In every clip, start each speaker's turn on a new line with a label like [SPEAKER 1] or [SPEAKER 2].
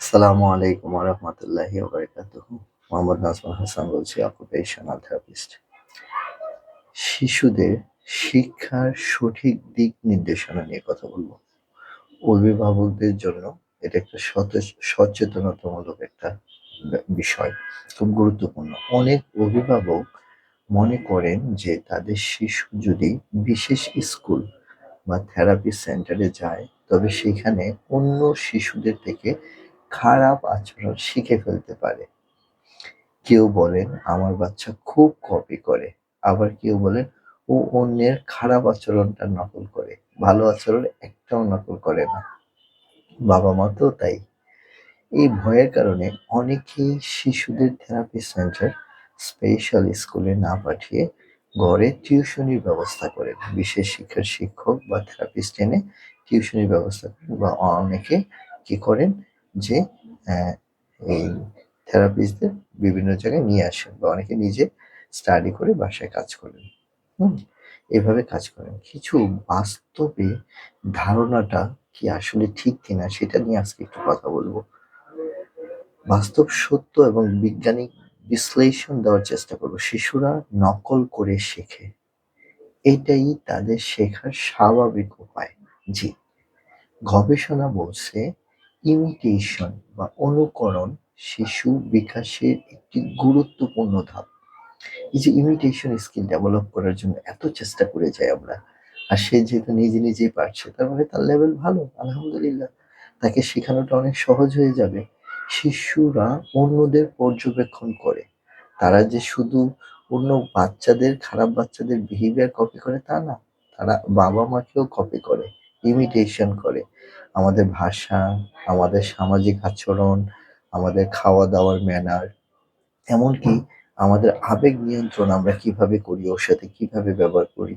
[SPEAKER 1] আসসালামু আলাইকুম রহমতুল্লাহি মোহাম্মদ নাজমুল হাসান বলছি অকুপেশনাল থেরাপিস্ট শিশুদের শিক্ষার সঠিক দিক নির্দেশনা নিয়ে কথা বলব। অভিভাবকদের জন্য এটা একটা সচেতনতামূলক একটা বিষয়, খুব গুরুত্বপূর্ণ। অনেক অভিভাবক মনে করেন যে তাদের শিশু যদি বিশেষ স্কুল বা থেরাপি সেন্টারে যায়, তবে সেখানে অন্য শিশুদের থেকে খারাপ আচরণ শিখে ফেলতে পারে। কেউ বলেন, আমার বাচ্চা খুব কপি করে। আবার কেউ বলেন, ও অন্যের খারাপ আচরণটা নকল করে। ভালো আচরণ একটাও নকল করে না। বাবা মা তো তাই। এই ভয়ের কারণে অনেকেই শিশুদের থেরাপি সেন্টার স্পেশাল স্কুলে না পাঠিয়ে ঘরে টিউশনির ব্যবস্থা করেন। বিশেষ শিক্ষার শিক্ষক বা থেরাপিস্ট এনে টিউশনির ব্যবস্থা করেন বা অনেকে কি করেন যে এই থেরাপিস্টদের বিভিন্ন জায়গায় নিয়ে আসেন বা অনেকে নিজে স্টাডি করে বাসায় কাজ করেন। হুম, এভাবে কাজ করেন। কিছু বাস্তবে ধারণাটা কি আসলে ঠিক কিনা সেটা নিয়ে আজকে একটু কথা বলব। বাস্তব সত্য এবং বিজ্ঞানিক বিশ্লেষণ দেওয়ার চেষ্টা করব। শিশুরা নকল করে শেখে। এটাই তাদের শেখার স্বাভাবিক উপায়। জি, গবেষণা বলছে ইমিটেশন বা অনুকরণ শিশু বিকাশের একটি গুরুত্বপূর্ণ ধাপ। এই যে ইমিটেশন স্কিল ডেভেলপ করার জন্য এত চেষ্টা করে যাই আমরা, আর সে যেহেতু নিজে নিজেই পারছে, তার মানে তার লেভেল ভালো, আলহামদুলিল্লাহ। তাকে শেখানোটা অনেক সহজ হয়ে যাবে। শিশুরা অন্যদের পর্যবেক্ষণ করে। তারা যে শুধু অন্য বাচ্চাদের, খারাপ বাচ্চাদের বিহেভিয়ার কপি করে তা না, তারা বাবা মাকেও কপি করে। ইমিটেশন করে। আমাদের ভাষা, আমাদের সামাজিক আচরণ, আমাদের খাওয়া দাওয়ার ম্যানার এমনকি আমাদের আবেগ নিয়ন্ত্রণ আমরা কীভাবে করি, ওর সাথে কীভাবে ব্যবহার করি,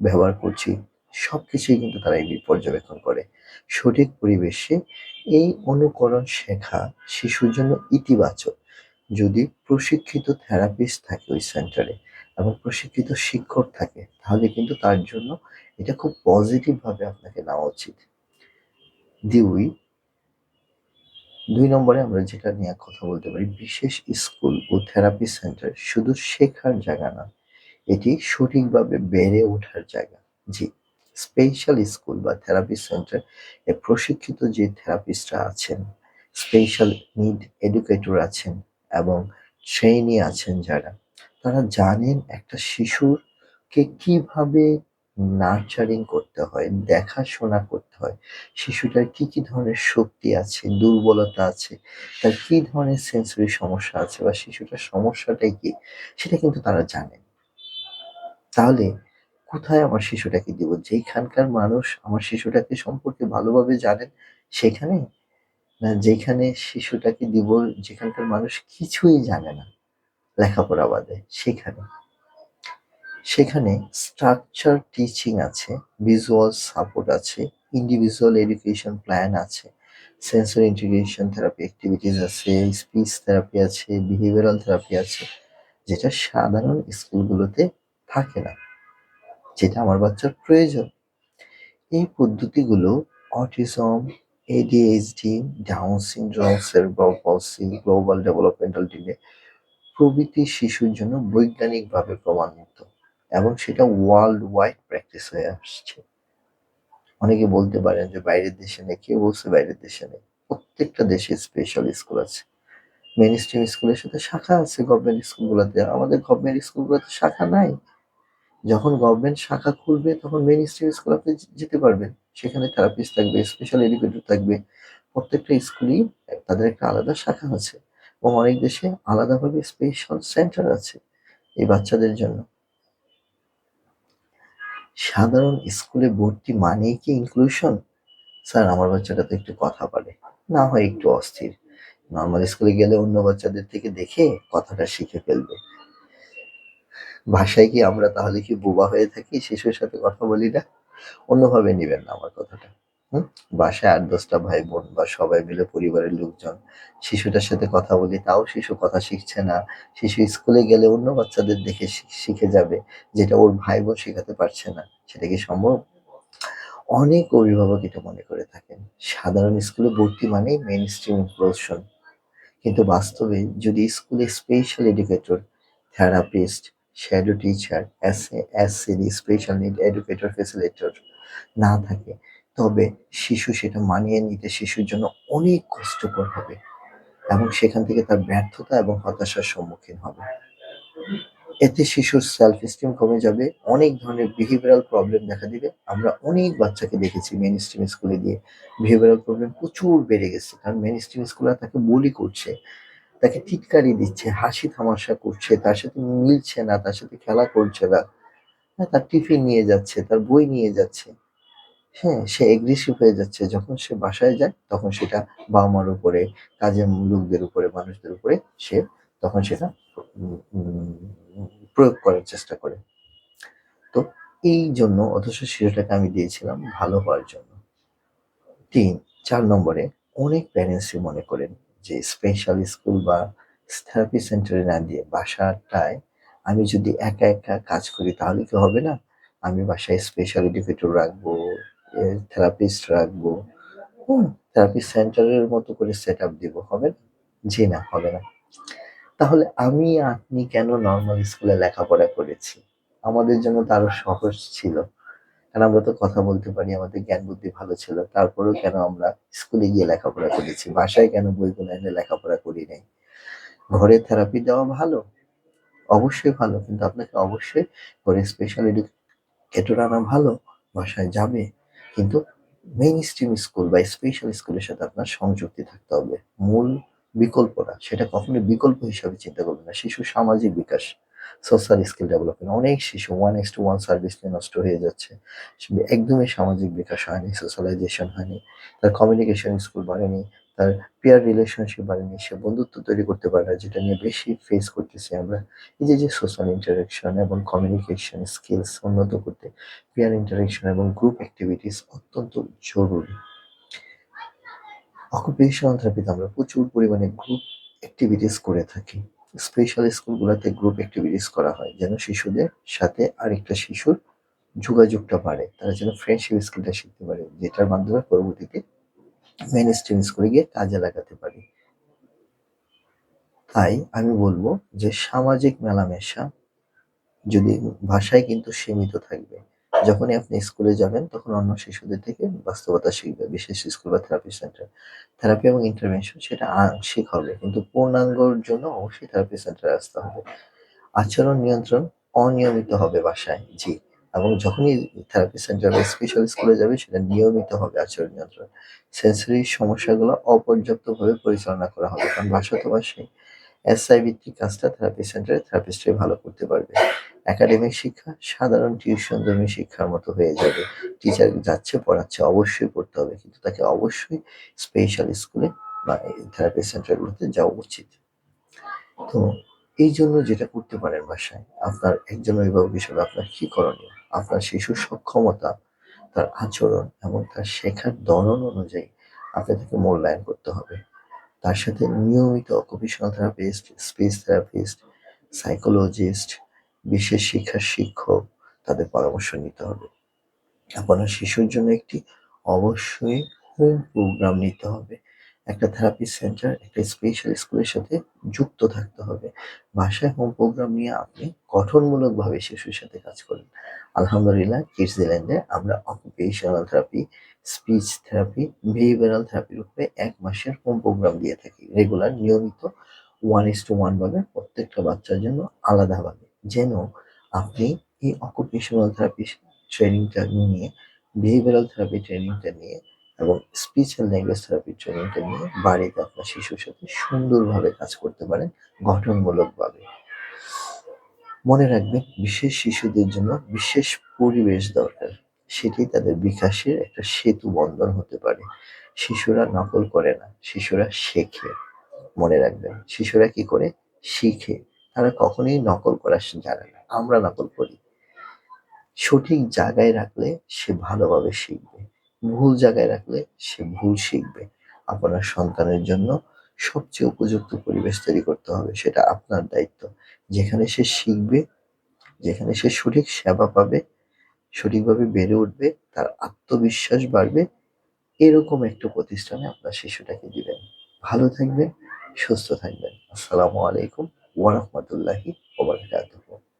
[SPEAKER 1] ব্যবহার করছি, সবকিছুই কিন্তু তারা এই পর্যবেক্ষণ করে। সঠিক পরিবেশে এই অনুকরণ শেখা শিশুর জন্য ইতিবাচক। যদি প্রশিক্ষিত থেরাপিস্ট থাকে ওই সেন্টারে এবং প্রশিক্ষিত শিক্ষক থাকে, তাহলে কিন্তু তার জন্য এটা খুব পজিটিভ ভাবে আপনাকে নেওয়া উচিত। দুই দুই নম্বরে আমরা যেটা নিয়ে কথা বলতে পারি, বিশেষ স্কুল ও থেরাপি সেন্টার শুধু শেখার জায়গা না, এটি সঠিকভাবে বেড়ে ওঠার জায়গা। জি স্পেশাল স্কুল বা থেরাপি সেন্টার এ প্রশিক্ষিত যে থেরাপিস্টরা আছেন স্পেশাল নিড এডুকেটর আছেন এবং ট্রেনি আছেন যারা, তারা জানেন একটা শিশুরকে কীভাবে নার্চারিং করতে হয়, দেখাশোনা করতে হয়, শিশুটার কি কি ধরনের শক্তি আছে, দুর্বলতা আছে, তার কি ধরনের সেন্সরি সমস্যা আছে বা শিশুটার সমস্যাটাই কি, সেটা কিন্তু তারা জানেন তাহলে কোথায় আমার শিশুটাকে দিব? যেখানকার মানুষ আমার শিশুটাকে সম্পর্কে ভালোভাবে জানেন সেখানে? না যেখানে শিশুটাকে দিব, যেখানকার মানুষ কিছুই জানে না লেখাপড়া বাদে, সেখানে? সেখানে স্ট্রাকচার টিচিং আছে ভিজুয়াল সাপোর্ট আছে ইন্ডিভিজুয়াল এডুকেশন প্ল্যান আছে সেন্সর ইন্টিগ্রেশন থেরাপি অ্যাক্টিভিটিস আছে স্পিচ থেরাপি আছে বিহেভিয়ারাল থেরাপি আছে, যেটা সাধারণ স্কুলগুলোতে থাকে না, যেটা আমার বাচ্চার প্রয়োজন। এই পদ্ধতিগুলো autism ADHD down syndrome cerebral palsy global developmental delay প্রভৃতি শিশুর জন্য বৈজ্ঞানিকভাবে প্রমাণিত। এবং সেটা ওয়ার্ল্ড ওয়াইড প্র্যাকটিস হয়ে আসছে। অনেকে বলতে পারেন যে বাইরের দেশে নেই, কেউ বলছে বাইরের দেশে নেই। প্রত্যেকটা দেশে স্পেশাল স্কুল আছে। মেন স্ট্রিম স্কুলের সাথে শাখা আছে গভর্নমেন্ট স্কুলগুলোতে আমাদের গভর্নমেন্ট স্কুলগুলোতে শাখা নাই। যখন গভর্নমেন্ট শাখা খুলবে, তখন মেন স্ট্রিম স্কুল আপনি যেতে পারবেন। সেখানে থেরাপিস্ট থাকবে স্পেশাল এডুকেটর থাকবে। প্রত্যেকটা স্কুলই তাদের একটা আলাদা শাখা আছে। এবং অনেক দেশে আলাদাভাবে স্পেশাল সেন্টার আছে এই বাচ্চাদের জন্য। সাধারণ স্কুলে ভর্তি মানে কি ইনক্লুশন স্যার, আমার বাচ্চাটা তো একটু কথা বলে। না হয় একটু অস্থির। নর্মাল স্কুলে গেলে অন্য বাচ্চাদের থেকে দেখে কথাটা শিখে ফেলবে। ভাষায় কি আমরা তাহলে কি বোবা হয়ে থাকি? শিশুর সাথে কথা বলি না? অন্যভাবে নিবেন না আমার কথাটা। হুম? বাসায় আট দশটা ভাই বোন বা সবাই মিলে পরিবারের লোকজন। শিশুটার সাথে কথা বলি, তাও শিশু কথা শিখছে না। শিশু স্কুলে গেলে অন্য বাচ্চাদের দেখে শিখে যাবে, যেটা ওর ভাই বোন শেখাতে পারছে না। সেটা কি সম্ভব? অনেক অভিভাবক এটা মনে করে থাকেন। সাধারণ স্কুলে ভর্তি মানেই মেইন স্ট্রিম ইনক্লুশন কিন্তু বাস্তবে যদি স্কুলে special educator therapist shadow teacher SCD special need educator facilitator না থাকে তবে শিশু সেটা মানিয়ে নিতে শিশুর জন্য অনেক কষ্টকর হবে এবং সেখান থেকে তার ব্যর্থতা এবং হতাশার সম্মুখীন হবে। এতে শিশুর সেলফ স্টিম কমে যাবে, অনেক ধরনের বিহেভিয়ারাল প্রবলেম দেখা দিবে। আমরা অনেক বাচ্চাকে দেখেছি মেন স্ট্রিম স্কুলে দিয়ে বিহেভিয়ারাল প্রবলেম প্রচুর বেড়ে গেছে, কারণ মেন স্ট্রিম স্কুলে তাকে বলি করছে, তাকে টিটকারি দিচ্ছে, হাসি থামাশা করছে, তার সাথে মিলছে না, তার সাথে খেলা করছে না হ্যাঁ তার টিফিন নিয়ে যাচ্ছে, তার বই নিয়ে যাচ্ছে। হ্যাঁ সে এগ্রেসিভ হয়ে যাচ্ছে। যখন সে বাসায় যায়, তখন সেটা বাবা মার উপরে, কাজের লোকদের উপরে, মানুষদের উপরে সে তখন সেটা প্রয়োগ করার চেষ্টা করে। তো এই জন্য অথচ শিশুটাকে আমি দিয়েছিলাম ভালো হওয়ার জন্য। তিন, চার নম্বরে অনেক প্যারেন্টসই মনে করেন যে স্পেশাল স্কুল বা থেরাপি সেন্টারে না দিয়ে বাসাটায় আমি যদি একা একা কাজ করি তাহলে কি হবে না? আমি বাসায় স্পেশাল এডুকেটর রাখব থেরাপিস্ট রাখব। হুম থেরাপি সেন্টারের মতো করে সেট আপ দিব, হবে না? জি না, হবে না। তাহলে আমি আপনি কেন নর্মাল স্কুলে লেখাপড়া করেছি? আমাদের জন্য তো আরও সহজ ছিল। কারণ আমরা তো কথা বলতে পারি, আমাদের জ্ঞান বুদ্ধি ভালো ছিল। তারপরেও কেন আমরা স্কুলে গিয়ে লেখাপড়া করেছি? বাসায় কেন বইগুলো এনে লেখাপড়া করি নাই? ঘরে থেরাপি দেওয়া ভালো? অবশ্যই ভালো, কিন্তু আপনাকে অবশ্যই ঘরে স্পেশাল এডুকেটর আনা ভালো? বাসায় যাবে? কিন্তু মেইন স্ট্রিম স্কুল বা স্পেশাল স্কুলের সাথে আপনার সংযুক্তি থাকতে হবে। মূল বিকল্পটা, সেটা কখনো বিকল্প হিসাবে চিন্তা করবেন না। শিশু সামাজিক বিকাশ সোশ্যাল স্কিল ডেভেলপমেন্ট অনেক শিশু one x to one service নিয়ে নষ্ট হয়ে যাচ্ছে। একদমই সামাজিক বিকাশ হয়নি সোশ্যালাইজেশন হয়নি, তার কমিউনিকেশন স্কুল বাড়েনি তার পিয়ার রিলেশনশিপ বাড়েনি সে বন্ধুত্ব তৈরি করতে পারে না, যেটা নিয়ে বেশি ফেস করতেছি আমরা। এই যে যে সোশ্যাল ইন্টারাকশন এবং কমিউনিকেশন স্কিলস উন্নত করতে পিয়ার ইন্টারাকশন এবং গ্রুপ অ্যাক্টিভিটিস অত্যন্ত জরুরি। অকুপেশনাল থেরাপিতে আমরা প্রচুর পরিমাণে গ্রুপ অ্যাক্টিভিটিস করে থাকি। স্পেশাল স্কুলগুলোতে গ্রুপ অ্যাক্টিভিটিস করা হয়, যেন শিশুদের সাথে আরেকটা শিশুর যোগাযোগটা বাড়ে, তারা যেন ফ্রেন্ডশিপ স্কিলটা শিখতে পারে, যেটার মাধ্যমে পরবর্তীতে মেন স্ট্রিম স্কুলে গিয়ে কাজে লাগাতে পারি। তাই আমি বলব যে সামাজিক মেলামেশা যদি ভাষায় কিন্তু সীমিত থাকবে। যখনই আপনি স্কুলে যাবেন, তখন অন্য শিশুদের থেকে বাস্তবতা শিখবে, বিশেষ স্কুল বা থেরাপি সেন্টার থেরাপি এবং ইন্টারভেনশন সেটা আংশিক হবে, কিন্তু পূর্ণাঙ্গর জন্য অবশ্যই থেরাপি সেন্টারে আসতে হবে। আচরণ নিয়ন্ত্রণ অনিয়মিত হবে বাসায় জি। এবং যখনই থেরাপি সেন্টার স্পেশাল স্কুলে যাবে, সেটা নিয়মিত হবে আচরণ নিয়ন্ত্রণ। সেন্সরি সমস্যাগুলো অপর্যাপ্তভাবে পরিচালনা করা হবে, কারণ ভাষা তো ভাষায় এসআই ভিত্তিক কাজটা থেরাপি সেন্টারে থেরাপিস্টই ভালো করতে পারবে। একাডেমিক শিক্ষা, সাধারণ টিউশন জমি শিক্ষার মতো হয়ে যাবে। টিচার যাচ্ছে, পড়াচ্ছে, অবশ্যই পড়তে হবে, কিন্তু তাকে অবশ্যই স্পেশাল স্কুলে বা থেরাপি সেন্টারগুলোতে যাওয়া উচিত। তো, এই জন্য যেটা করতে পারেন বাসায়, আপনার একজন অভিভাবক হিসেবে আপনার কি করণীয়? আপনার শিশুর সক্ষমতা, তার আচরণ এবং তার শেখার ধরন অনুযায়ী আপনি তাকে মূল্যায়ন করতে হবে। তার সাথে নিয়মিত occupational therapist speech therapist psychologist বিশেষ শিক্ষার শিক্ষক তাদের পরামর্শ নিতে হবে। আপনার শিশুর জন্য একটি অবশ্যই হোম প্রোগ্রাম নিতে হবে। একটা থেরাপি সেন্টার একটা স্পেশাল স্কুলের সাথে যুক্ত থাকতে হবে। বাসায় হোম প্রোগ্রাম নিয়ে আপনি গঠনমূলকভাবে শিশুর সাথে কাজ করেন। আলহামদুলিল্লাহ কিডসল্যান্ডে আমরা occupational therapy speech therapy behavioural থেরাপির উপরে এক মাসের হোম প্রোগ্রাম দিয়ে থাকি। রেগুলার নিয়মিত ওয়ান ইস টু ওয়ান ভাবে প্রত্যেকটা বাচ্চার জন্য আলাদাভাবে। যেন আপনি এই অকুপেশনাল থেরাপি ট্রেনিংটা নিয়ে বিহেভিয়ারাল থেরাপি ট্রেনিংটা নিয়ে এবং স্পিচ অ্যান্ড ল্যাঙ্গুয়েজ থেরাপি ট্রেনিংটা নিয়ে বাড়িতে আপনার শিশুর সাথে সুন্দরভাবে কাজ করতে পারেন গঠনমূলকভাবে। মনে রাখবেন বিশেষ শিশুদের জন্য বিশেষ পরিবেশ দরকার। সেটি তাদের বিকাশের একটা সেতু বন্ধন হতে পারে। শিশুরা নকল করে না, শিশুরা শেখে। মনে রাখবেন, শিশুরা কি করে? শিখে। তারা কখনোই নকল করা জানে না। আমরা নকল করি। সঠিক জায়গায় রাখলে সে ভালোভাবে শিখবে। ভুল জায়গায় রাখলে সে ভুল শিখবে। আপনার সন্তানের জন্য সবচেয়ে উপযুক্ত পরিবেশ তৈরি করতে হবে, সেটা আপনার দায়িত্ব। যেখানে সে শিখবে, যেখানে সে সঠিক সেবা পাবে, সঠিকভাবে বেড়ে উঠবে, তার আত্মবিশ্বাস বাড়বে, এরকম একটা প্রতিষ্ঠানে আপনার শিশুটাকে দিবেন। ভালো থাকবেন, সুস্থ থাকবেন। আসসালামু আলাইকুম ওয়া রাহমাতুল্লাহি ওয়া বারাকাতুহু।